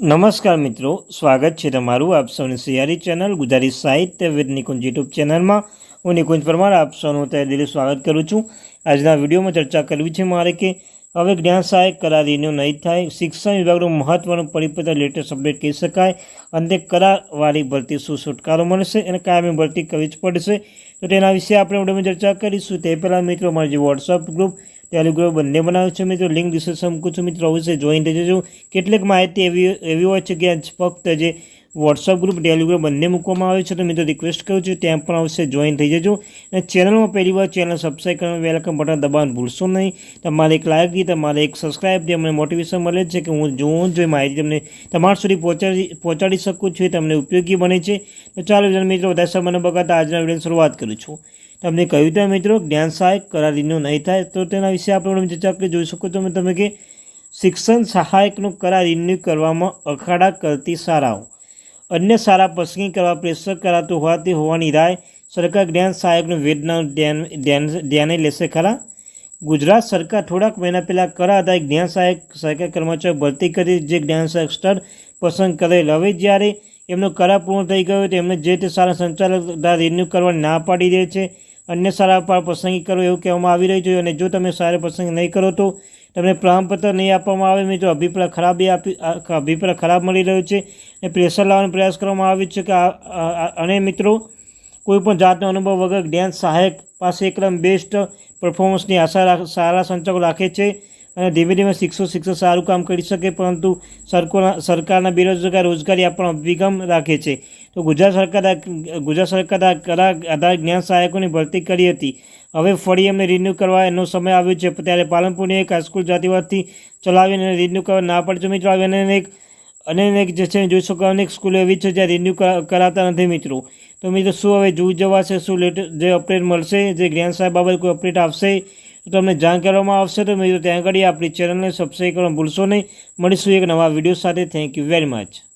નમસ્કાર મિત્રો, સ્વાગત છે તમારું આપ સૌની સિયારી ચેનલ ગુજરાતી સાહિત્ય વિદ નિકુંજ યુટ્યુબ ચેનલમાં. હું નિકુંજ પરમાર, આપ સૌનું તે દિલી સ્વાગત કરું છું. આજના વિડીયોમાં ચર્ચા કરવી છે મારે કે હવે જ્ઞાન સહાયક કરાર રિન્યુ નહીં થાય, શિક્ષણ વિભાગનું મહત્વનું પરિપત્ર લેટેસ્ટ અપડેટ કહી શકાય, અંતે કરારવાળી ભરતી શું છુટકારો મળશે અને કાયમી ભરતી કરવી જ પડશે? તો તેના વિશે આપણે વિડીયોમાં ચર્ચા કરીશું. તે પહેલાં મિત્રો મારી જે વોટ્સઅપ ગ્રુપ ટેલિગ્રામ બંને બનાવ્યું છે મિત્રો. લિંક ડિસ્ક્રિપ્શન મૂકું છું મિત્રો અવશ્ય જોઈન થઈ જજો. કેટલીક માહિતી એવી એવી હોય છે કે ફક્ત જે વોટ્સઅપ ગ્રુપ ટેલિગ્રામ બંને મૂકવામાં આવે છે. તો મિત્રો રિક્વેસ્ટ કરું છું, ત્યાં પણ આવશે જોઈન થઈ જજો. અને ચેનલમાં પહેલી વાર ચેનલ સબસ્ક્રાઈબ કરવાનું વેલકમ બટન દબાવવાનું ભૂલશો નહીં. તમારે એક લાયકથી તમારે એક સબસ્ક્રાઈબ જે મને મોટિવેશન મળે છે કે હું જોઉં જોઈ માહિતી તમને તમારા સુધી પહોંચાડી પહોંચાડી શકું છું તમને ઉપયોગી બને છે. તો ચાલો મિત્રો, વધારે સમયને બગાડતા આજના વિડીયોની શરૂઆત કરું છું. તમને કહ્યું ત્યાં મિત્રો, જ્ઞાન સહાયક કરાર રિન્યુ નહીં થાય. તો તેના વિશે આપણે ચર્ચા જોઈ શકો છો તમે કે શિક્ષણ સહાયકનો કરાર રિન્યુ કરવામાં અખાડા કરતી શાળાઓ. અન્ય શાળા પસંદગી કરવા પ્રેશર કરાતું હોવાથી હોવાની રાય સરકાર જ્ઞાન સહાયકનું વેદના ધ્યાન ધ્યાન લેશે ખરા? ગુજરાત સરકાર થોડાક મહિના પહેલાં કરા આધારિત જ્ઞાન સહાયક સરકાર કર્મચારીઓ ભરતી કરી જે જ્ઞાન સહાયક સ્તર પસંદ કરેલ. હવે જ્યારે એમનો કરાર પૂર્ણ થઈ ગયો તો એમને જે તે શાળા સંચાલક રિન્યુ કરવાની ના પાડી દે છે. અન્ય સારા પસંદગી કરો એવું કહેવામાં આવી રહ્યું છે અને જો તમે સારી પસંદગી નહીં કરો તો તમને પ્રમાણપત્ર નહીં આપવામાં આવે, મિત્રો, અભિપ્રાય ખરાબી આપી અભિપ્રાય ખરાબ મળી રહ્યો છે અને પ્રેશર લાવવાનો પ્રયાસ કરવામાં આવ્યો છે કે અને મિત્રો કોઈપણ જાતનો અનુભવ વગર ડેન્સ સહાયક પાસે એકદમ બેસ્ટ પરફોર્મન્સની આશા સારા સંચાલકો રાખે છે. અને ધીમે ધીમે શિક્ષકો શિક્ષક સારું કામ કરી શકે, પરંતુ સરકારના બેરોજગાર, રોજગારી આપણો અભિગમ રાખે છે. તો ગુજરાત સરકાર ગુજરાત સરકાર કરા આધાર જ્ઞાન સહાયકોની ભરતી કરી હતી. હવે ફરી એમને રિન્યૂ કરવા એનો સમય આવ્યો છે. ત્યારે પાલનપુરની એક હાઈસ્કૂલ જાતિવાદથી ચલાવીને રિન્યૂ કરવા ના પડશે મિત્રો. અને એક અને એક જે છે જોઈ શકો અનેક સ્કૂલો એવી છે જ્યાં રિન્યૂ કરાતા નથી મિત્રો. તો મિત્રો શું હવે જૂ જવાશે શું લેટ, જે અપડેટ મળશે? જે જ્ઞાન સાહેબ બાબત કોઈ અપડેટ આવશે? તો તમને જાણ કરવામાં આવશે તો મિત્રો ત્યાં આગળ આપણી ચેનલને સબસ્ક્રાઈબ કરવા ભૂલશો નહીં. મળીશું એક નવા વીડિયો સાથે. Thank you very much